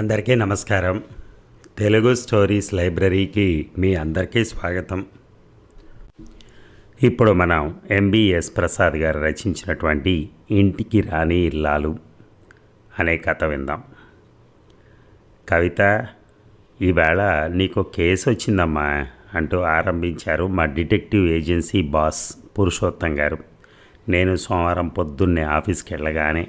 అందరికీ నమస్కారం. తెలుగు స్టోరీస్ లైబ్రరీకి మీ అందరికీ స్వాగతం. ఇప్పుడు మనం ఎంబీఎస్ ప్రసాద్ గారు రచించినటువంటి ఇంటికి రాని ఇల్లాలు అనే కథ విందాం. కవిత ఈవేళ నీకు కేసు వచ్చిందమ్మా అంటూ ఆరంభించారు మా డిటెక్టివ్ ఏజెన్సీ బాస్ పురుషోత్తం గారు. నేను సోమవారం పొద్దున్నే ఆఫీస్కి వెళ్ళగానే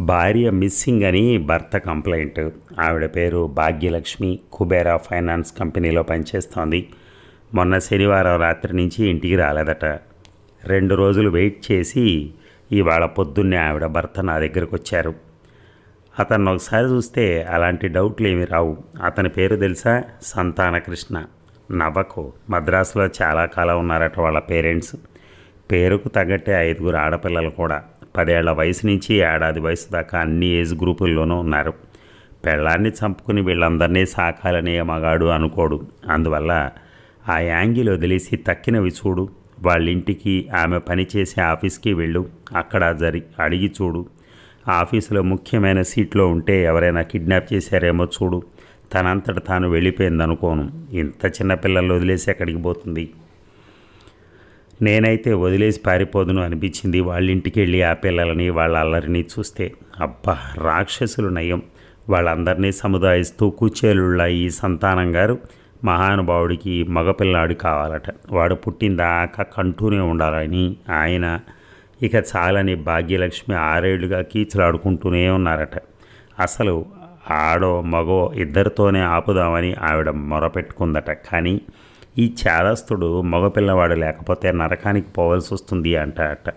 భార్య మిస్సింగ్ అని భర్త కంప్లైంట్. ఆవిడ పేరు భాగ్యలక్ష్మి. కుబేరా ఫైనాన్స్ కంపెనీలో పనిచేస్తోంది. మొన్న శనివారం రాత్రి నుంచి ఇంటికి రాలేదట. రెండు రోజులు వెయిట్ చేసి ఇవాళ పొద్దున్నే ఆవిడ భర్త నా దగ్గరకు వచ్చారు. అతన్ని ఒకసారి చూస్తే అలాంటి డౌట్లు ఏమి రావు. అతని పేరు తెలుసా? సంతాన కృష్ణ నవ్వకు. మద్రాసులో చాలా కాలం ఉన్నారట వాళ్ళ పేరెంట్స్. పేరుకు తగ్గట్టే ఐదుగురు ఆడపిల్లలు కూడా. పదేళ్ళ వయసు నుంచి ఏడాది వయసు దాకా అన్ని ఏజ్ గ్రూపుల్లోనూ ఉన్నారు. పెళ్ళాన్ని చంపుకుని వీళ్ళందరినీ సాకాలనే మగాడు అనుకోడు. అందువల్ల ఆ యాంగిల్ వదిలేసి తక్కినవి చూడు. వాళ్ళ ఇంటికి ఆమె పనిచేసే ఆఫీస్కి వెళ్ళు. అక్కడ జరి అడిగి చూడు. ఆఫీసులో ముఖ్యమైన సీట్లో ఉంటే ఎవరైనా కిడ్నాప్ చేశారేమో చూడు. తనంతట తాను వెళ్ళిపోయిందనుకోను. ఇంత చిన్న పిల్లలు వదిలేసి ఎక్కడికి పోతుంది? నేనైతే వదిలేసి పారిపోదును అనిపించింది. వాళ్ళింటికి వెళ్ళి ఆ పిల్లలని వాళ్ళ అల్లరిని చూస్తే అబ్బా రాక్షసులు నయం. వాళ్ళందరినీ సముదాయిస్తూ కూచేలుళ్ళ ఈ సంతానం గారు మహానుభావుడికి మగపిల్లాడు కావాలట. వాడు పుట్టిందాకా కంటూనే ఉండాలని ఆయన ఇక చాలని భాగ్యలక్ష్మి ఆరేళ్ళుగా కీచులాడుకుంటూనే ఉన్నారట. అసలు ఆడో మగో ఇద్దరితోనే ఆపుదామని ఆవిడ మొరపెట్టుకుందట. కానీ ఈ చాదస్తుడు మగపిల్లవాడు లేకపోతే నరకానికి పోవాల్సి వస్తుంది అంటాడట.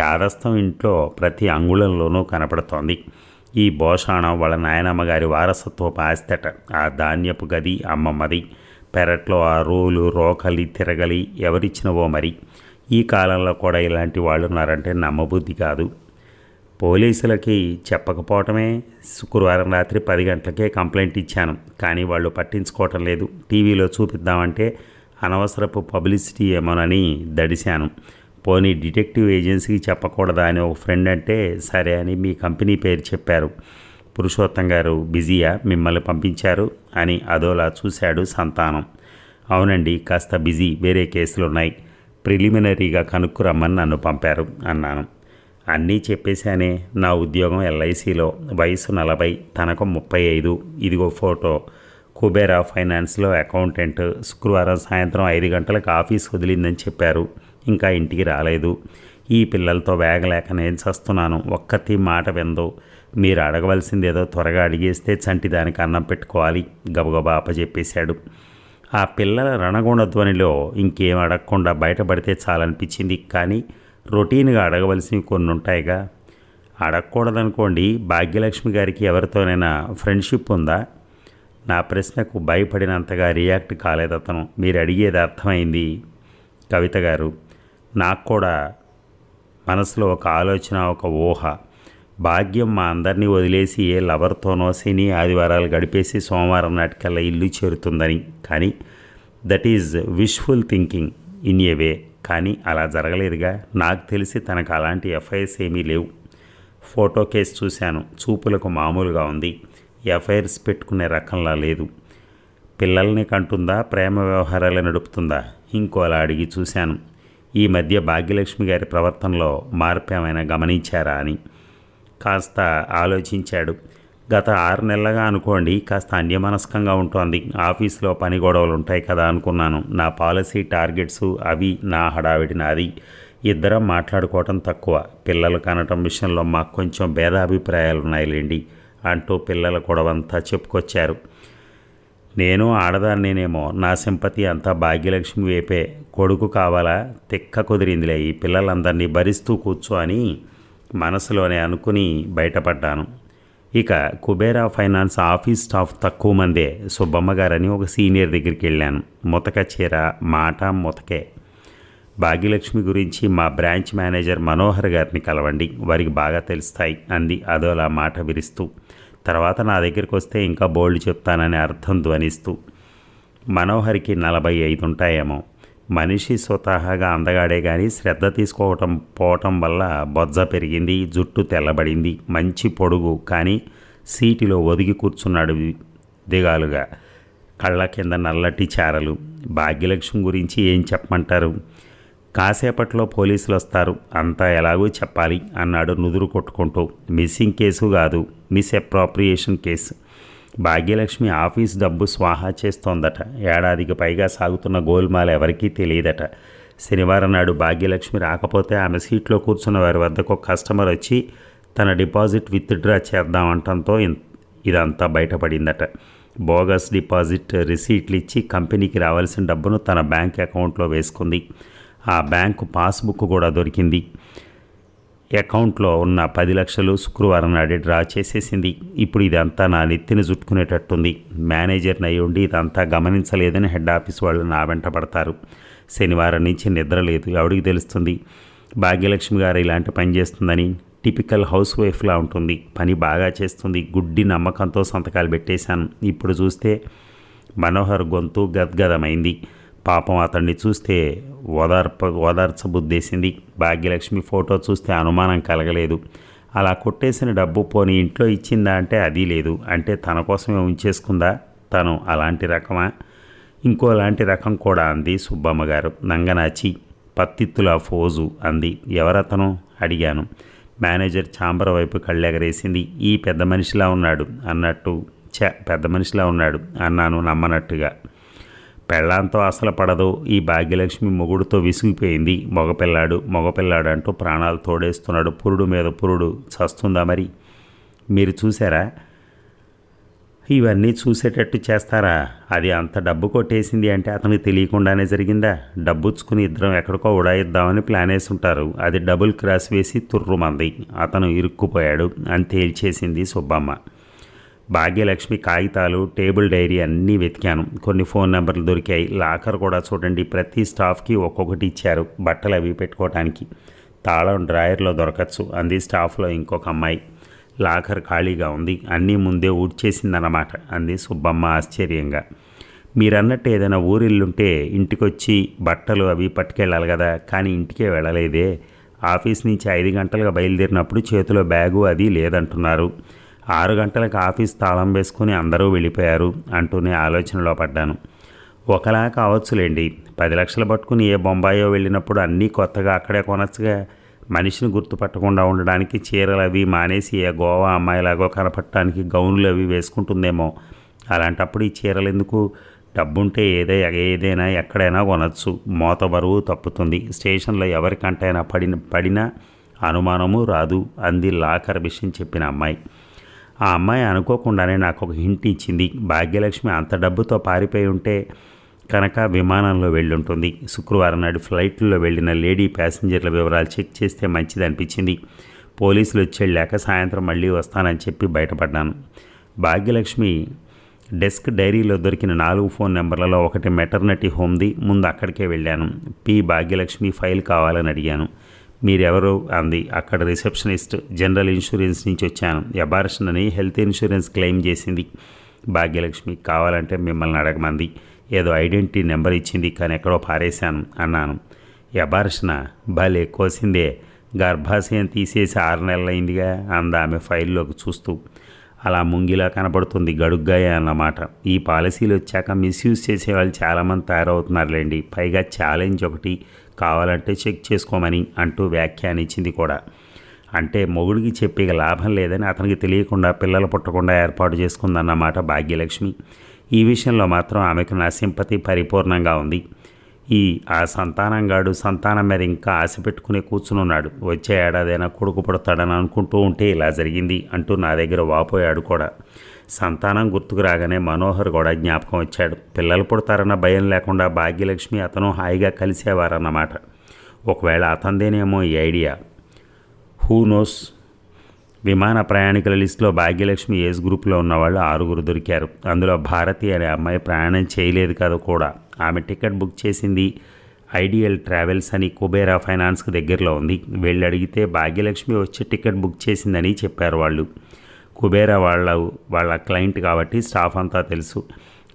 చాదస్తం ఇంట్లో ప్రతి అంగుళంలోనూ కనపడుతోంది. ఈ భోషాణం వాళ్ళ నాయనమ్మ గారి వారసత్వపు ఆస్తట ఆ ధాన్యపు గది అమ్మమ్మది. పెరట్లో ఆ రోలు రోకలి తిరగలి ఎవరిచ్చినవో మరి. ఈ కాలంలో కూడా ఇలాంటి వాళ్ళు ఉన్నారంటే నమ్మబుద్ధి కాదు. పోలీసులకి చెప్పకపోవటమే. శుక్రవారం రాత్రి పది గంటలకే కంప్లైంట్ ఇచ్చాను. కానీ వాళ్ళు పట్టించుకోవటం లేదు. టీవీలో చూపిద్దామంటే అనవసరపు పబ్లిసిటీ ఏమోనని దడిశాను. పోనీ డిటెక్టివ్ ఏజెన్సీకి చెప్పకూడదా అని ఒక ఫ్రెండ్ అంటే సరే అని మీ కంపెనీ పేరు చెప్పారు. పురుషోత్తం గారు బిజీయా? మిమ్మల్ని పంపించారు అని అదోలా చూశాడు సంతానం. అవునండి కాస్త బిజీ వేరే కేసులు ఉన్నాయి ప్రిలిమినరీగా కనుక్కురమ్మని నన్ను పంపారు అన్నాను. అన్నీ చెప్పేశానే నా ఉద్యోగం ఎల్ఐసిలో. వయసు నలభై తనకు ముప్పై ఐదు. ఇదిగో ఫోటో. కుబేరా ఫైనాన్స్లో అకౌంటెంట్ శుక్రవారం సాయంత్రం ఐదు గంటలకు ఆఫీస్ వదిలిందని చెప్పారు. ఇంకా ఇంటికి రాలేదు. ఈ పిల్లలతో వేగలేక నేను చస్తున్నాను. ఒక్కతి మాట విందో. మీరు అడగవలసింది ఏదో త్వరగా అడిగేస్తే చంటిదానికి అన్నం పెట్టుకోవాలి. గబగబా అప్పచెప్పేశాడు ఆ పిల్లల రణగుణధ్వనిలో ఇంకేం అడగకుండా బయటపడితే చాలనిపించింది. కానీ రొటీన్గా అడగవలసినవి కొన్ని ఉంటాయిగా అడగకూడదనుకోండి. భాగ్యలక్ష్మి గారికి ఎవరితోనైనా ఫ్రెండ్షిప్ ఉందా? నా ప్రశ్నకు భయపడినంతగా రియాక్ట్ కాలేదు అతను. మీరు అడిగేది అర్థమైంది. కవిత గారు నాకు కూడా మనసులో ఒక ఆలోచన ఒక ఊహ. భాగ్యం మా అందరినీ వదిలేసి ఏ లవర్తోనో శని ఆదివారాలు గడిపేసి సోమవారం నాటికల్లా ఇల్లు చేరుతుందని. కానీ that is wishful thinking in a way కానీ అలా జరగలేదుగా. నాకు తెలిసి తనకు అలాంటి ఎఫ్ఐఎస్ ఏమీ లేవు. ఫోటో కేసు చూశాను. చూపులకు మామూలుగా ఉంది. ఎఫ్ఐఆర్స్ పెట్టుకునే రకంలా లేదు. పిల్లల్ని కంటుందా? ప్రేమ వ్యవహారాలు నడుపుతుందా? ఇంకోలా అడిగి చూశాను. ఈ మధ్య భాగ్యలక్ష్మి గారి ప్రవర్తనలో మార్పు ఏమైనా గమనించారా అని. కాస్త ఆలోచించాడు. గత ఆరు నెలలుగా అనుకోండి కాస్త అన్యమనస్కంగా ఉంటోంది. ఆఫీస్లో పని గొడవలు ఉంటాయి కదా అనుకున్నాను. నా పాలసీ టార్గెట్స్ అవి నా హడావిడి నాది. ఇద్దరం మాట్లాడుకోవటం తక్కువ. పిల్లలు కనటం విషయంలో మాకు కొంచెం భేదాభిప్రాయాలు ఉన్నాయిలేండి అంటూ పిల్లల గొడవంతా చెప్పుకొచ్చారు. నేను ఆడదాన్నేనేమో నా సింపతి అంతా భాగ్యలక్ష్మి వైపే కొడుకు కావాలా? తిక్క కుదిరిందిలే ఈ పిల్లలందరినీ భరిస్తూ కూర్చో అని మనసులోనే అనుకుని బయటపడ్డాను. ఇక కుబేరా ఫైనాన్స్ ఆఫీస్ స్టాఫ్ తక్కువ మందే సుబ్బమ్మ గారని ఒక సీనియర్ దగ్గరికి వెళ్ళాను. ముతక చీర మాట ముతకే. భాగ్యలక్ష్మి గురించి మా బ్రాంచ్ మేనేజర్ మనోహర్ గారిని కలవండి వారికి బాగా తెలుస్తాయి అంది అదోలా మాట విరుస్తూ. తర్వాత నా దగ్గరికి వస్తే ఇంకా బోల్డ్ చెప్తానని అర్థం ధ్వనిస్తూ మనోహరికి నలభై ఐదు ఉంటాయేమో మనిషి స్వతహాగా అందగాడే కానీ శ్రద్ధ తీసుకోవటం పోవటం వల్ల బొజ్జ పెరిగింది జుట్టు తెల్లబడింది మంచి పొడుగు కానీ సీటులో ఒదిగి కూర్చున్నాడు దిగాలుగా. కళ్ళ కింద నల్లటి చారలు. భాగ్యలక్ష్మి గురించి ఏం చెప్పమంటారు? కాసేపట్లో పోలీసులు వస్తారు. అంతా ఎలాగో చెప్పాలి అన్నాడు నుదురు కొట్టుకుంటూ. మిస్సింగ్ కేసు కాదు misappropriation case. Bhagyalakshmi office డబ్బు స్వాహా చేస్తోందట. ఏడాదికి పైగా సాగుతున్న గోల్మాల ఎవరికీ తెలియదట. శనివారం నాడు భాగ్యలక్ష్మి రాకపోతే ఆమె సీట్లో కూర్చున్న వారి వద్దకు కస్టమర్ వచ్చి తన డిపాజిట్ విత్డ్రా చేద్దామంటంతో ఇన్- ఇదంతా బయటపడిందట. బోగస్ డిపాజిట్ రిసీట్లు ఇచ్చి కంపెనీకి రావాల్సిన డబ్బును తన బ్యాంక్ అకౌంట్లో వేసుకుంది. ఆ బ్యాంకు పాస్బుక్ కూడా దొరికింది. అకౌంట్లో ఉన్న పది లక్షలు శుక్రవారం నాడే డ్రా చేసేసింది. ఇప్పుడు ఇదంతా నా నెత్తిని చుట్టుకునేటట్టుంది. మేనేజర్ని అయ్యుండి ఉండి ఇదంతా గమనించలేదని హెడ్ ఆఫీస్ వాళ్ళు నా వెంట పడతారు. శనివారం నుంచి నిద్ర లేదు. ఎవడికి తెలుస్తుంది? భాగ్యలక్ష్మి గారు ఇలాంటి పని చేస్తుందని టిపికల్ హౌస్ వైఫ్లా ఉంటుంది. పని బాగా చేస్తుంది. గుడ్డి నమ్మకంతో సంతకాలు పెట్టేశాను. ఇప్పుడు చూస్తే మనోహర్ గొంతు గద్గదమైంది. పాపం అతన్ని చూస్తే ఓదార్ప ఓదార్చబుద్దేసింది భాగ్యలక్ష్మి ఫోటో చూస్తే అనుమానం కలగలేదు. అలా కొట్టేసిన డబ్బు పోని ఇంట్లో ఇచ్చిందా అంటే అది లేదు. అంటే తన కోసమే ఉంచేసుకుందా? తను అలాంటి రకమా? ఇంకోలాంటి రకం కూడా అంది సుబ్బమ్మ గారు. నంగనాచి పత్తిత్తుల ఫోజు అంది. ఎవరతను? అడిగాను. మేనేజర్ చాంబర్ వైపు కళ్ళెగరేసింది. ఈ పెద్ద మనిషిలా ఉన్నాడు అన్నట్టు. చ పెద్ద మనిషిలా ఉన్నాడు అన్నాను నమ్మనట్టుగా. పెళ్ళాంతో అసలు పడదు. ఈ భాగ్యలక్ష్మి మొగుడుతో విసిగిపోయింది. మగపిల్లాడు మగపిల్లాడు అంటూ ప్రాణాలు తోడేస్తున్నాడు. పురుడు మీద పురుడు చస్తుందా మరి? మీరు చూసారా ఇవన్నీ చూసేటట్టు చేస్తారా? అది అంత డబ్బు కొట్టేసింది అంటే అతనికి తెలియకుండానే జరిగిందా? డబ్బుచ్చుకుని ఇద్దరం ఎక్కడికో ఉడాయిద్దామని ప్లాన్ వేసి ఉంటారు అది డబుల్ క్రాస్ వేసి తుర్రుమంది. అతను ఇరుక్కుపోయాడు. అని తేల్చేసింది సుబ్బమ్మ. భాగ్యలక్ష్మి కాగితాలు టేబుల్ డైరీ అన్నీ వెతికాను. కొన్ని ఫోన్ నెంబర్లు దొరికాయి. లాకర్ కూడా చూడండి ప్రతి స్టాఫ్కి ఒక్కొక్కటి ఇచ్చారు బట్టలు అవి పెట్టుకోవటానికి తాళం డ్రాయర్లో దొరకచ్చు అంది స్టాఫ్లో ఇంకొక అమ్మాయి. లాకర్ ఖాళీగా ఉంది అన్నీ ముందే ఊడ్చేసిందన్నమాట అంది సుబ్బమ్మ ఆశ్చర్యంగా. మీరన్నట్టు ఏదైనా ఊరిల్లుంటే ఇంటికొచ్చి బట్టలు అవి పట్టుకెళ్ళాలి కదా కానీ ఇంటికే వెళ్ళలేదే. ఆఫీస్ నుంచి ఐదు గంటలుగా బయలుదేరినప్పుడు చేతిలో బ్యాగు అది లేదంటున్నారు. ఆరు గంటలకు ఆఫీస్ తాళం వేసుకుని అందరూ వెళ్ళిపోయారు అంటూనే ఆలోచనలో పడ్డాను. ఒకలా కావచ్చులేండి. పది లక్షలు పట్టుకుని ఏ బొంబాయో వెళ్ళినప్పుడు అన్నీ కొత్తగా అక్కడే కొనచ్చుగా. మనిషిని గుర్తుపట్టకుండా ఉండడానికి చీరలు అవి మానేసి ఏ గోవా అమ్మాయిలాగో కనపడటానికి గౌన్లు అవి వేసుకుంటుందేమో. అలాంటప్పుడు ఈ చీరలు ఎందుకు? డబ్బుంటే ఏదే ఏదైనా ఎక్కడైనా కొనచ్చు. మోత బరువు తప్పుతుంది. స్టేషన్లో ఎవరికంటైనా పడిన పడినా అనుమానము రాదు. అంది లాకర్ విషయం చెప్పిన అమ్మాయి. ఆ అమ్మాయి అనుకోకుండానే నాకు ఒక హింట్ ఇచ్చింది. భాగ్యలక్ష్మి అంత డబ్బుతో పారిపోయి ఉంటే కనుక విమానంలో వెళ్ళుంటుంది. శుక్రవారం నాడు ఫ్లైట్లో వెళ్ళిన లేడీ ప్యాసింజర్ల వివరాలు చెక్ చేస్తే మంచిది అనిపించింది పోలీసులు వచ్చి వెళ్ళాక సాయంత్రం మళ్ళీ వస్తానని చెప్పి బయటపడ్డాను. భాగ్యలక్ష్మి డెస్క్ డైరీలో దొరికిన నాలుగు ఫోన్ నెంబర్లలో ఒకటి మెటర్నిటీ హోమ్ది ముందు అక్కడికే వెళ్ళాను. పి. భాగ్యలక్ష్మి ఫైల్ కావాలని అడిగాను. మీరెవరు అంది. అక్కడ రిసెప్షనిస్ట్ జనరల్ ఇన్సూరెన్స్ నుంచి వచ్చాను. ఎబార్షన్ అని హెల్త్ ఇన్సూరెన్స్ క్లెయిమ్ చేసింది. భాగ్యలక్ష్మి కావాలంటే మిమ్మల్ని అడగమంది. ఏదో ఐడెంటిటీ నెంబర్ ఇచ్చింది కానీ ఎక్కడో పారేశాను అన్నాను. ఎబార్షన భలే కోసిందే. గర్భాశయం తీసేసి ఆరు నెలలైందిగా అంద ఆమె ఫైల్లోకి చూస్తూ. అలా ముంగిలా కనపడుతుంది గడుగ్గాయ అన్నమాట. ఈ పాలసీలు వచ్చాక మిస్యూజ్ చేసేవాళ్ళు చాలామంది తయారవుతున్నారులేండి. పైగా ఛాలెంజ్ ఒకటి కావాలంటే చెక్ చేసుకోమని అంటూ వ్యాఖ్యానించింది కూడా. అంటే మొగుడికి చెప్పే లాభం లేదని అతనికి తెలియకుండా పిల్లలు పుట్టకుండా ఏర్పాటు చేసుకుందన్నమాట భాగ్యలక్ష్మి. ఈ విషయంలో మాత్రం ఆమెకు నా సింపతి పరిపూర్ణంగా ఉంది. ఈ ఆ సంతానంగాడు సంతానం మీద ఇంకా ఆశ పెట్టుకుని కూర్చునున్నాడు. వచ్చే ఏడాదైనా కొడుకు పుడతాడని అనుకుంటూ ఉంటే ఇలా జరిగింది అంటూ నా దగ్గర వాపోయాడు కూడా. సంతానం గుర్తుకు రాగానే మనోహర్ కూడా జ్ఞాపకం వచ్చాడు పిల్లలు పుడతారన్న భయం లేకుండా భాగ్యలక్ష్మి అతను హాయిగా కలిసేవారన్నమాట. ఒకవేళ అతందేనేమో ఈ ఐడియా. Who knows. విమాన ప్రయాణికుల లిస్టులో భాగ్యలక్ష్మి ఏజ్ గ్రూప్లో ఉన్నవాళ్ళు ఆరుగురు దొరికారు. అందులో భారతి అనే అమ్మాయి ప్రయాణం చేయలేదు కదా కూడా. ఆమె టికెట్ బుక్ చేసింది ఐడియల్ ట్రావెల్స్ అని కుబేరా ఫైనాన్స్కి దగ్గరలో ఉంది. వెళ్ళి అడిగితే భాగ్యలక్ష్మి వచ్చి టికెట్ బుక్ చేసిందని చెప్పారు వాళ్ళు. కుబేరా వాళ్ళ వాళ్ళ క్లయింట్ కాబట్టి స్టాఫ్ అంతా తెలుసు.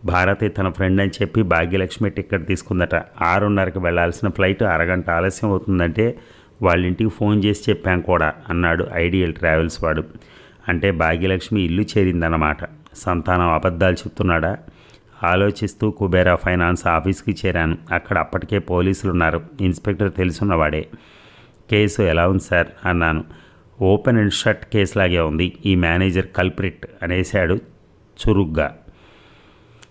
భారతి తన ఫ్రెండ్ అని చెప్పి భాగ్యలక్ష్మి టికెట్ తీసుకుందట. ఆరున్నరకి వెళ్ళాల్సిన ఫ్లైట్ అరగంట ఆలస్యం అవుతుందంటే వాళ్ళ ఇంటికి ఫోన్ చేసి చెప్పాం కూడా అన్నాడు ఐడియల్ ట్రావెల్స్ వాడు. అంటే భాగ్యలక్ష్మి ఇల్లు చేరిందన్నమాట. సంతానం అబద్ధాలు చెప్తున్నాడా? ఆలోచిస్తూ కుబేరా ఫైనాన్స్ ఆఫీస్కి చేరాను. అక్కడ అప్పటికే పోలీసులు ఉన్నారు ఇన్స్పెక్టర్ తెలుసున్నవాడే. కేసు ఎలా ఉంది సార్? అన్నాను. ఓపెన్ అండ్ షట్ కేసులాగే ఉంది. ఈ మేనేజర్ కల్ప్రిట్ అనేశాడు చురుగ్గా.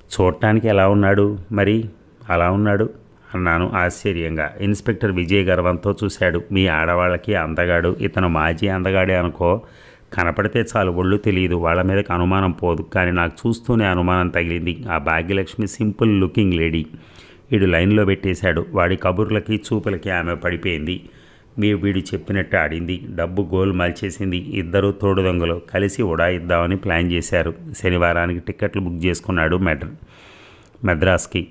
చూడటానికి ఎలా ఉన్నాడు మరి? అలా ఉన్నాడు అన్నాను ఆశ్చర్యంగా. ఇన్స్పెక్టర్ విజయ్ గర్వంతో చూశాడు. మీ ఆడవాళ్ళకి అందగాడు ఇతను మాజీ అందగాడే అనుకో. కనపడితే చాలు ఒళ్ళు తెలియదు వాళ్ళ మీదకి అనుమానం పోదు. కానీ నాకు చూస్తూనే అనుమానం తగిలింది. ఆ భాగ్యలక్ష్మి సింపుల్ లుకింగ్ లేడీ. వీడు లైన్లో పెట్టేశాడు. వాడి కబుర్లకి చూపులకి ఆమె పడిపోయింది. మీ వీడు చెప్పినట్టు ఆడింది. డబ్బు గోల్ మలిచేసింది. ఇద్దరు తోడు దొంగలు కలిసి ఉడాయిద్దామని ప్లాన్ చేశారు. శనివారానికి టిక్కెట్లు బుక్ చేసుకున్నాడు మెడ్ర మెద్రాస్కి.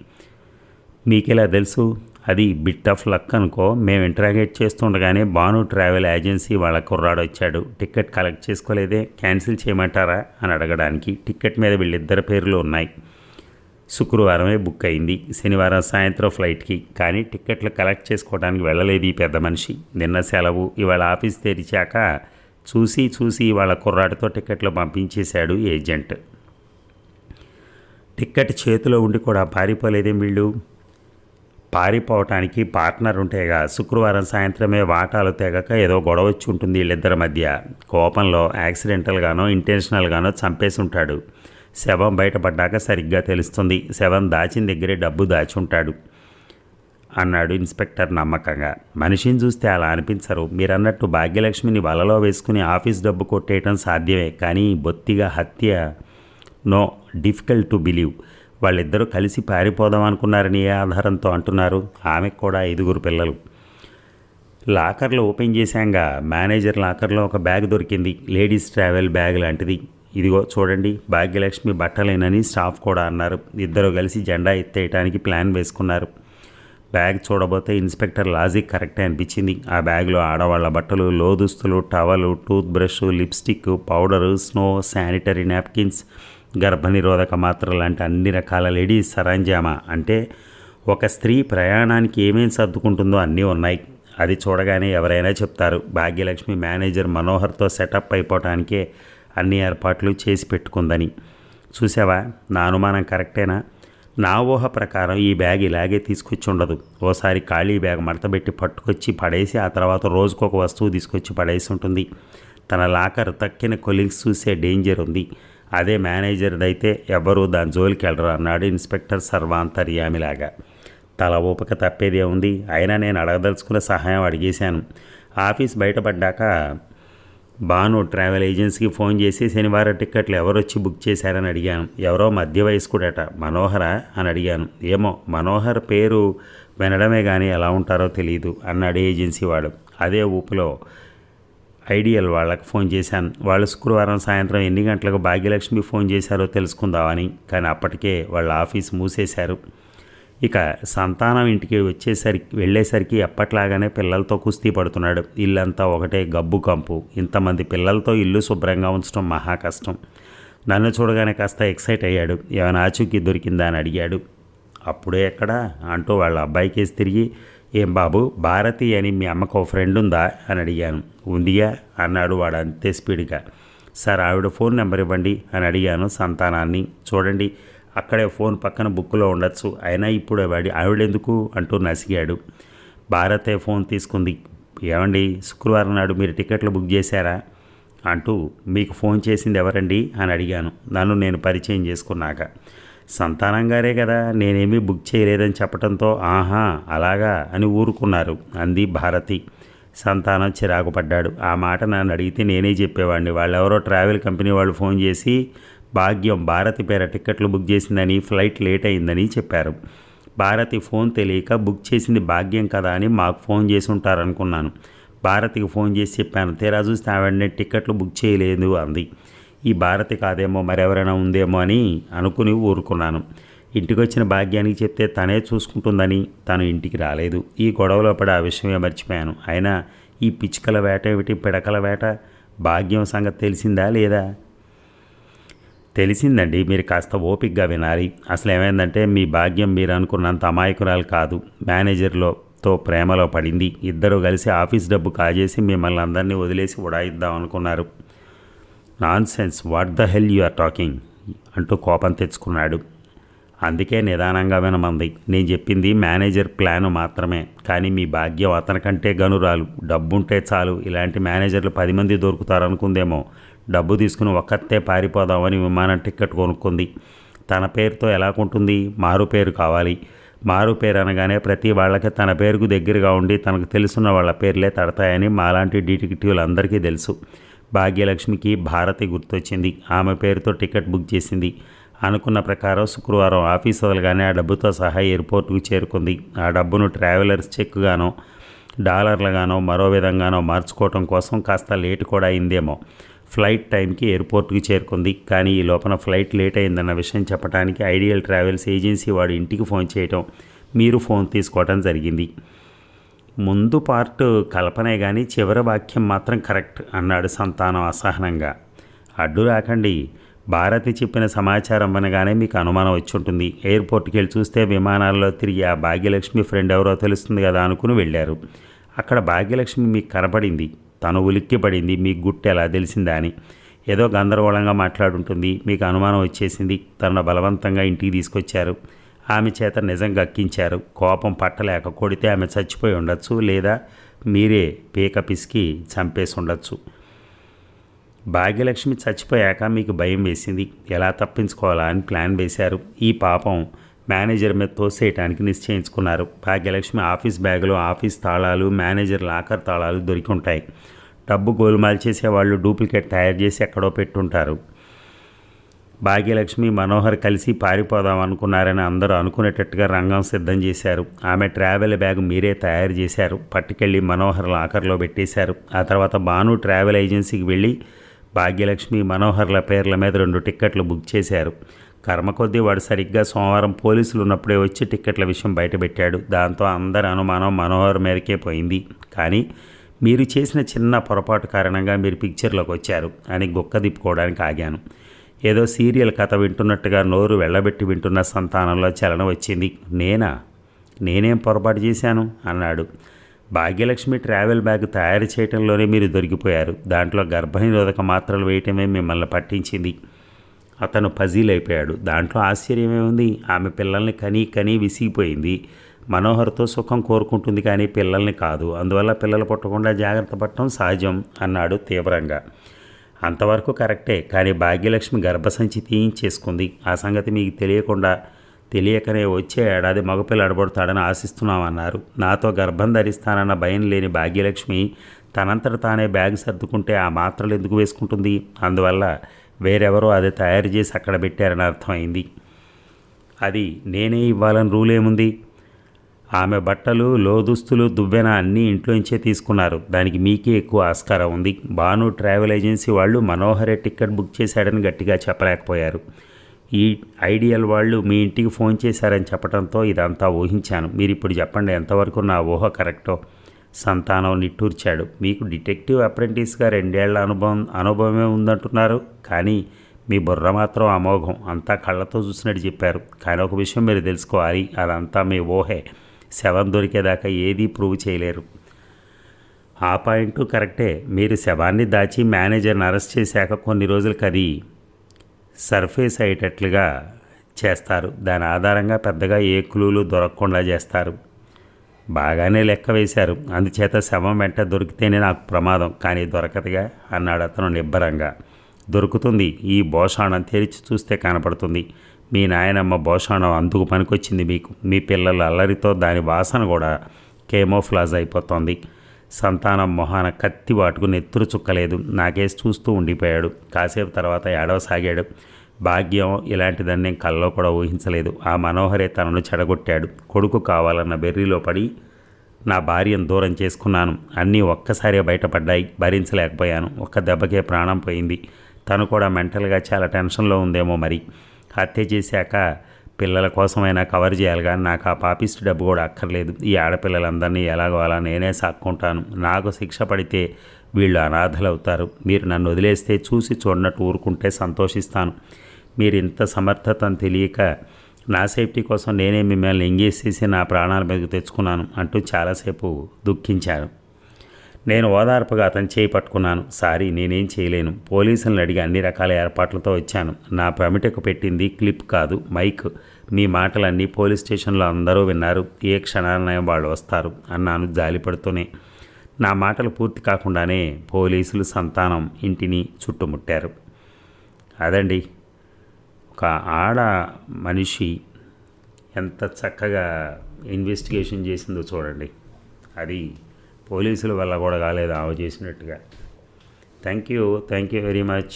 మీకెలా తెలుసు? అది బిట్ ఆఫ్ లక్ అనుకో. మేము ఇంటరాగేట్ చేస్తుండగానే బాను ట్రావెల్ ఏజెన్సీ వాళ్ళ కుర్రాడు వచ్చాడు. Ticket collect చేసుకోలేదే? క్యాన్సిల్ చేయమంటారా? అని అడగడానికి టికెట్ మీద వీళ్ళిద్దరి పేర్లు ఉన్నాయి. శుక్రవారమే బుక్ అయింది. శనివారం సాయంత్రం ఫ్లైట్కి కానీ టిక్కెట్లు కలెక్ట్ చేసుకోవడానికి వెళ్ళలేదు ఈ పెద్ద మనిషి. నిన్న సెలవు. ఇవాళ ఆఫీస్ తెరిచాక చూసి చూసి వాళ్ళ కుర్రాడితో టిక్కెట్లు పంపించేశాడు ఏజెంట్. టిక్కెట్ చేతిలో ఉండి కూడా పారిపోలేదేం వీళ్ళు? పారిపోవటానికి పార్ట్నర్ ఉంటేగా శుక్రవారం సాయంత్రమే వాటాలు తెగక ఏదో గొడవ వచ్చి ఉంటుంది వీళ్ళిద్దరి మధ్య. కోపంలో యాక్సిడెంటల్గానో ఇంటెన్షనల్గానో చంపేసి ఉంటాడు. శవం బయటపడ్డాక సరిగ్గా తెలుస్తుంది. శవం దాచిన దగ్గరే డబ్బు దాచి ఉంటాడు అన్నాడు ఇన్స్పెక్టర్ నమ్మకంగా. మనిషిని చూస్తే అలా అనిపించరు. మీరన్నట్టు భాగ్యలక్ష్మిని వలలో వేసుకుని ఆఫీస్ డబ్బు కొట్టేయటం సాధ్యమే. కానీ బొత్తిగా హత్య నో డిఫికల్ట్ టు బిలీవ్. వాళ్ళిద్దరూ కలిసి పారిపోదాం అనుకున్నారని ఏ ఆధారంతో అంటున్నారు? ఆమెకు కూడా ఐదుగురు పిల్లలు. లాకర్లు ఓపెన్ చేశాక మేనేజర్ లాకర్లో ఒక బ్యాగ్ దొరికింది. లేడీస్ ట్రావెల్ బ్యాగ్ లాంటిది. ఇదిగో చూడండి భాగ్యలక్ష్మి బట్టలేనని స్టాఫ్ కూడా అన్నారు. ఇద్దరు కలిసి జెండా ఎత్తేయటానికి ప్లాన్ వేసుకున్నారు. బ్యాగ్ చూడబోతే ఇన్స్పెక్టర్ లాజిక్ కరెక్టే అనిపించింది. ఆ బ్యాగ్లో ఆడవాళ్ళ బట్టలు లోదుస్తులు towel tooth brush lipstick powder snow sanitary napkins గర్భనిరోధక మాత్ర లాంటి అన్ని రకాల లేడీస్ సరంజామా అంటే ఒక స్త్రీ ప్రయాణానికి ఏమేం సర్దుకుంటుందో అన్నీ ఉన్నాయి. అది చూడగానే ఎవరైనా చెప్తారు భాగ్యలక్ష్మి మేనేజర్ మనోహర్తో సెటప్ అయిపోవటానికే అన్ని ఏర్పాట్లు చేసి పెట్టుకుందని. చూసావా నా అనుమానం కరెక్టేనా? నా ఊహ ప్రకారం ఈ బ్యాగ్ ఇలాగే తీసుకొచ్చి ఉండదు. ఓసారి ఖాళీ బ్యాగ్ మడతబెట్టి పట్టుకొచ్చి పడేసి ఆ తర్వాత రోజుకొక వస్తువు తీసుకొచ్చి పడేసి ఉంటుంది. తన లాకర్ తక్కిన కొలీగ్స్ చూసే డేంజర్ ఉంది. అదే మేనేజర్దైతే ఎవరు దాని జోలికి వెళ్ళరు అన్నాడు ఇన్స్పెక్టర్ సర్వాంతర్యామిలాగా. తల ఊపక తప్పేదే ఉంది అయినా నేను అడగదలుచుకున్న సహాయం అడిగేశాను. ఆఫీస్ బయటపడ్డాక బాను ట్రావెల్ ఏజెన్సీకి ఫోన్ చేసి శనివారం టిక్కెట్లు ఎవరు వచ్చి బుక్ చేశారని అడిగాను. ఎవరో మధ్య వయస్కుడట మనోహర అని అడిగాను. ఏమో మనోహర్ పేరు వినడమే కానీ ఎలా ఉంటారో తెలియదు అన్నాడు ఏజెన్సీ వాడు. అదే ఊపులో ఐడియల్ వాళ్ళకి ఫోన్ చేశాను. వాళ్ళు శుక్రవారం సాయంత్రం ఎన్ని గంటలకు భాగ్యలక్ష్మి ఫోన్ చేశారో తెలుసుకుందామని కానీ అప్పటికే వాళ్ళ ఆఫీస్ మూసేశారు. ఇక సంతానం ఇంటికి వచ్చేసరికి వెళ్ళేసరికి ఎప్పట్లాగానే పిల్లలతో కుస్తీ పడుతున్నాడు. ఇల్లంతా ఒకటే గబ్బు కంపు. ఇంతమంది పిల్లలతో ఇల్లు శుభ్రంగా ఉంచడం మహా కష్టం. నన్ను చూడగానే కాస్త ఎక్సైట్ అయ్యాడు. ఏమైనా ఆచూకీ దొరికిందా అని అడిగాడు. అప్పుడే ఎక్కడా? అంటూ వాళ్ళ అబ్బాయికేసి తిరిగి ఏం బాబు భారతి అని మీ అమ్మకు ఒక ఫ్రెండ్ ఉందా? అని అడిగాను. ఉందిగా అన్నాడు వాడు అంతే స్పీడ్గా. సార్ ఆవిడ ఫోన్ నెంబర్ ఇవ్వండి అని అడిగాను సంతానాన్ని. చూడండి అక్కడే ఫోన్ పక్కన బుక్లో ఉండొచ్చు. అయినా ఇప్పుడు వాడి ఆవిడెందుకు అంటూ నసిగాడు. భారతే ఫోన్ తీసుకుంది. ఏమండి శుక్రవారం నాడు మీరు టికెట్లు బుక్ చేశారా? అంటూ మీకు ఫోన్ చేసింది ఎవరండి? అని అడిగాను. నన్ను నేను పరిచయం చేసుకున్నాక. సంతానం గారే కదా నేనేమీ బుక్ చేయలేదని చెప్పడంతో ఆహా అలాగా అని ఊరుకున్నారు అంది భారతి. సంతానం చిరాకు పడ్డాడు ఆ మాట నన్ను అడిగితే నేనే చెప్పేవాడిని. వాళ్ళెవరో ట్రావెల్ కంపెనీ వాళ్ళు ఫోన్ చేసి భాగ్యం భారతి పేర టికెట్లు బుక్ చేసిందని ఫ్లైట్ లేట్ అయిందని చెప్పారు. భారతి ఫోన్ తెలియక బుక్ చేసింది భాగ్యం కదా అని మాకు ఫోన్ చేసి ఉంటారనుకున్నాను భారతికి ఫోన్ చేసి చెప్పాను తీరా చూస్తే ఆవిడనే టికెట్లు బుక్ చేయలేదు అంది. ఈ భారతి కాదేమో మరెవరైనా ఉందేమో అని అనుకుని ఊరుకున్నాను. ఇంటికి వచ్చిన భాగ్యానికి చెప్తే తనే చూసుకుంటుందని తను ఇంటికి రాలేదు. ఈ గొడవలో పడి ఆ విషయమే మర్చిపోయాను. అయినా ఈ పిచ్చుకల వేట ఏమిటి పిడకల వేట? భాగ్యం సంగతి తెలిసిందా లేదా? తెలిసిందండి మీరు కాస్త ఓపిక్గా వినాలి. అసలు ఏమైందంటే మీ భాగ్యం మీరు అనుకున్నంత అమాయకురాలు కాదు. మేనేజర్లో తో ప్రేమలో పడింది. ఇద్దరు కలిసి ఆఫీస్ డబ్బు కాజేసి మిమ్మల్ని అందరినీ వదిలేసి ఉడాయిద్దాం అనుకున్నారు. Nonsense what the hell you are talking? అంటూ కోపం తెచ్చుకున్నాడు. అందుకే నిదానంగా వినమంది. నేను చెప్పింది మేనేజర్ ప్లాను మాత్రమే. కానీ మీ భాగ్యం అతనికంటే గనురాలు. డబ్బుంటే చాలు. ఇలాంటి మేనేజర్లు పది మంది దొరుకుతారు అనుకుందేమో డబ్బు తీసుకుని ఒక్కతే పారిపోదామని విమానం టిక్కెట్ కొనుక్కుంది. తన పేరుతో ఎలా కొంటుంది? మారు పేరు కావాలి. మారు పేరు అనగానే ప్రతి వాళ్ళకి తన పేరుకు దగ్గరగా ఉండి తనకు తెలుసున్న వాళ్ళ పేర్లే తడతాయని మాలాంటి డిటెక్టివ్లందరికీ తెలుసు. భాగ్యలక్ష్మికి భారతి గుర్తొచ్చింది. ఆమె పేరుతో టికెట్ బుక్ చేసింది. అనుకున్న ప్రకారం శుక్రవారం ఆఫీస్ వదలగానే ఆ డబ్బుతో సహా ఎయిర్పోర్ట్కు చేరుకుంది. ఆ డబ్బును ట్రావెలర్స్ చెక్గానో డాలర్లుగానో మరో విధంగానో మార్చుకోవటం కోసం కాస్త లేట్ కూడా అయిందేమో. ఫ్లైట్ టైంకి ఎయిర్పోర్ట్కి చేరుకుంది. కానీ ఈ లోపల ఫ్లైట్ లేట్ అయిందన్న విషయం చెప్పడానికి ఐడియల్ ట్రావెల్స్ ఏజెన్సీ వాడు ఇంటికి ఫోన్ చేయటం మీరు ఫోన్ తీసుకోవటం జరిగింది. ముందు పార్ట్ కల్పనే కానీ చివరి వాక్యం మాత్రం కరెక్ట్ అన్నాడు సంతానం అసహనంగా. అడ్డు రాకండి. భారతి చెప్పిన సమాచారం అనగానే మీకు అనుమానం వచ్చి ఉంటుంది ఎయిర్పోర్ట్కి వెళ్ళి చూస్తే విమానాల్లో తిరిగి ఆ భాగ్యలక్ష్మి ఫ్రెండ్ ఎవరో తెలుస్తుంది కదా అనుకుని వెళ్ళారు. అక్కడ భాగ్యలక్ష్మి మీకు కనపడింది. తను ఉలిక్కి పడింది మీకు గుట్టు ఎలా తెలిసిందా అని. ఏదో గందరగోళంగా మాట్లాడుంటుంది. మీకు అనుమానం వచ్చేసింది. తన బలవంతంగా ఇంటికి తీసుకొచ్చారు. ఆమె చేత నిజం గక్కించారు. కోపం పట్టలేక కొడితే ఆమె చచ్చిపోయి ఉండొచ్చు లేదా మీరే పీక పిసికి చంపేసి ఉండొచ్చు భాగ్యలక్ష్మి చచ్చిపోయాక మీకు భయం వేసింది. ఎలా తప్పించుకోవాలా అని ప్లాన్ వేశారు. ఈ పాపం మేనేజర్ మీద తోసేయటానికి నిశ్చయించుకున్నారు. భాగ్యలక్ష్మి ఆఫీస్ బ్యాగులు ఆఫీస్ తాళాలు మేనేజర్ లాకర్ తాళాలు దొరికి ఉంటాయి డబ్బు గోలుమాలు చేసేవాళ్ళు డూప్లికేట్ తయారు చేసి ఎక్కడో పెట్టుంటారు. భాగ్యలక్ష్మి మనోహర్ కలిసి పారిపోదాం అనుకున్నారని అందరూ అనుకునేటట్టుగా రంగం సిద్ధం చేశారు. ఆమె ట్రావెల్ బ్యాగ్ మీరే తయారు చేశారు. పట్టుకెళ్ళి మనోహర్ లాకర్లో పెట్టేశారు. ఆ తర్వాత భాను ట్రావెల్ ఏజెన్సీకి వెళ్ళి భాగ్యలక్ష్మి మనోహర్ల పేర్ల మీద రెండు టిక్కెట్లు బుక్ చేశారు. కర్మ కొద్దీ వాడు సరిగ్గా సోమవారం పోలీసులు ఉన్నప్పుడే వచ్చి టిక్కెట్ల విషయం బయటపెట్టాడు. దాంతో అందరి అనుమానం మనోహర్ మీదకే పోయింది. కానీ మీరు చేసిన చిన్న పొరపాటు కారణంగా మీరు పిక్చర్లోకి వచ్చారు అని గుక్క తిప్పుకోవడానికి ఆగాను. ఏదో సీరియల్ కథ వింటున్నట్టుగా నోరు వెళ్ళబెట్టి వింటున్న సంతానంలో చలనం వచ్చింది. నేనా? నేనేం పొరపాటు చేశాను? అన్నాడు. భాగ్యలక్ష్మి ట్రావెల్ బ్యాగ్ తయారు చేయటంలోనే మీరు దొరికిపోయారు. దాంట్లో గర్భనిరోధక మాత్రలు వేయటమే మిమ్మల్ని పట్టించింది. అతను పజీల్ అయిపోయాడు దాంట్లో ఆశ్చర్యమే ఉంది ఆమె పిల్లల్ని కనీ కనీ విసిగిపోయింది. మనోహర్తో సుఖం కోరుకుంటుంది కానీ పిల్లల్ని కాదు. అందువల్ల పిల్లలు పుట్టకుండా జాగ్రత్త పడటం సహజం అన్నాడు తీవ్రంగా. అంతవరకు కరెక్టే కానీ భాగ్యలక్ష్మి గర్భసంచి తీయించేసుకుంది. ఆ సంగతి మీకు తెలియకుండా తెలియకనే వచ్చే ఏడాది మగపిల్ల అడబడతాడని ఆశిస్తున్నామన్నారు. నాతో గర్భం ధరిస్తానన్న భయం లేని భాగ్యలక్ష్మి తనంతట తానే బ్యాగ్ సర్దుకుంటే ఆ మాత్రలు ఎందుకు వేసుకుంటుంది? అందువల్ల వేరెవరో అది తయారు చేసి అక్కడ పెట్టారని అర్థమైంది. అది నేనే ఇవ్వాలని రూల్ ఏముంది? ఆమె బట్టలు లోదుస్తులు దువ్వెన అన్నీ ఇంట్లోంచే తీసుకున్నారు. దానికి మీకే ఎక్కువ ఆస్కారం ఉంది. భాను ట్రావెల్ ఏజెన్సీ వాళ్ళు మనోహరే టికెట్ బుక్ చేశాడని గట్టిగా చెప్పలేకపోయారు. ఈ ఐడియల్ వాళ్ళు మీ ఇంటికి ఫోన్ చేశారని చెప్పడంతో ఇదంతా ఊహించాను. మీరు ఇప్పుడు చెప్పండి ఎంతవరకు నా ఊహ కరెక్టో. సంతానం నిట్టూర్చాడు. మీకు డిటెక్టివ్ అప్రెంటిస్గా రెండేళ్ళ అనుభవం అనుభవమే ఉందంటున్నారు. కానీ మీ బుర్ర మాత్రం అమోఘం. అంతా కళ్ళతో చూసినట్టు చెప్పారు. కానీ ఒక విషయం మీరు తెలుసుకోవాలి. అదంతా మీ ఊహే. శవం దొరికేదాకా ఏదీ ప్రూవ్ చేయలేరు. ఆ పాయింట్ కరెక్టే. మీరు శవాన్ని దాచి మేనేజర్ని అరెస్ట్ చేశాక కొన్ని రోజులకి అది సర్ఫేస్ అయ్యేటట్లుగా చేస్తారు. దాని ఆధారంగా పెద్దగా ఏ క్లూలు దొరకకుండా చేస్తారు. బాగానే లెక్క వేశారు. అందుచేత శవం వెంట దొరికితేనే నాకు ప్రమాదం. కానీ దొరకదుగా అన్నాడు అతను నిబ్బరంగా. దొరుకుతుంది. ఈ బోషాణం తెరిచి చూస్తే కనపడుతుంది. మీ నాయనమ్మ భోషణం అందుకు పనికొచ్చింది మీకు. మీ పిల్లల అల్లరితో దాని వాసన కూడా కేమోఫ్లాజ్ అయిపోతోంది. సంతానం మొహాన కత్తి వాటుకు నెత్తురు చుక్కలేదు. నాకేసి చూస్తూ ఉండిపోయాడు. కాసేపు తర్వాత ఏడవసాగాడు. భాగ్యం ఇలాంటిదని నేను కల్లో కూడా ఊహించలేదు. ఆ మనోహరే తనను చెడగొట్టాడు. కొడుకు కావాలన్న బెర్రీలో పడి నా భార్యను దూరం చేసుకున్నాను. అన్నీ ఒక్కసారే బయటపడ్డాయి. భరించలేకపోయాను. ఒక్క దెబ్బకే ప్రాణం పోయింది. తను కూడా మెంటల్గా చాలా టెన్షన్లో ఉందేమో మరి. హత్య చేశాక పిల్లల కోసమైనా కవర్ చేయాలి కానీ నాకు ఆ పాపిస్ట్ డబ్బు కూడా అక్కర్లేదు. ఈ ఆడపిల్లలందరినీ ఎలాగో అలా నేనే సాక్కుంటాను. నాకు శిక్ష పడితే వీళ్ళు అనాథలవుతారు. మీరు నన్ను వదిలేస్తే చూసి చూడనట్టు ఊరుకుంటే సంతోషిస్తాను. మీరు ఇంత సమర్థతను తెలియక నా సేఫ్టీ కోసం నేనే మిమ్మల్ని ఎంగేజ్ చేసి నా ప్రాణాల మీదకు తెచ్చుకున్నాను అంటూ చాలాసేపు దుఃఖించాను నేను ఓదార్పుగా అతని చేయి పట్టుకున్నాను. సారీ నేనేం చేయలేను. పోలీసులను అడిగి అన్ని రకాల ఏర్పాట్లతో వచ్చాను. నా ప్రమిటకు పెట్టింది క్లిప్ కాదు మైక్. మీ మాటలన్నీ పోలీస్ స్టేషన్లో అందరూ విన్నారు. ఏ క్షణాలనే వాళ్ళు వస్తారు అన్నాను జాలిపడుతూనే నా మాటలు పూర్తి కాకుండానే పోలీసులు సంతానం ఇంటిని చుట్టుముట్టారు. అదండి ఒక ఆడ మనిషి ఎంత చక్కగా ఇన్వెస్టిగేషన్ చేసిందో చూడండి. అది పోలీసుల వల్ల కూడా కాలేదు ఆమె చేసినట్టుగా. Thank you thank you very much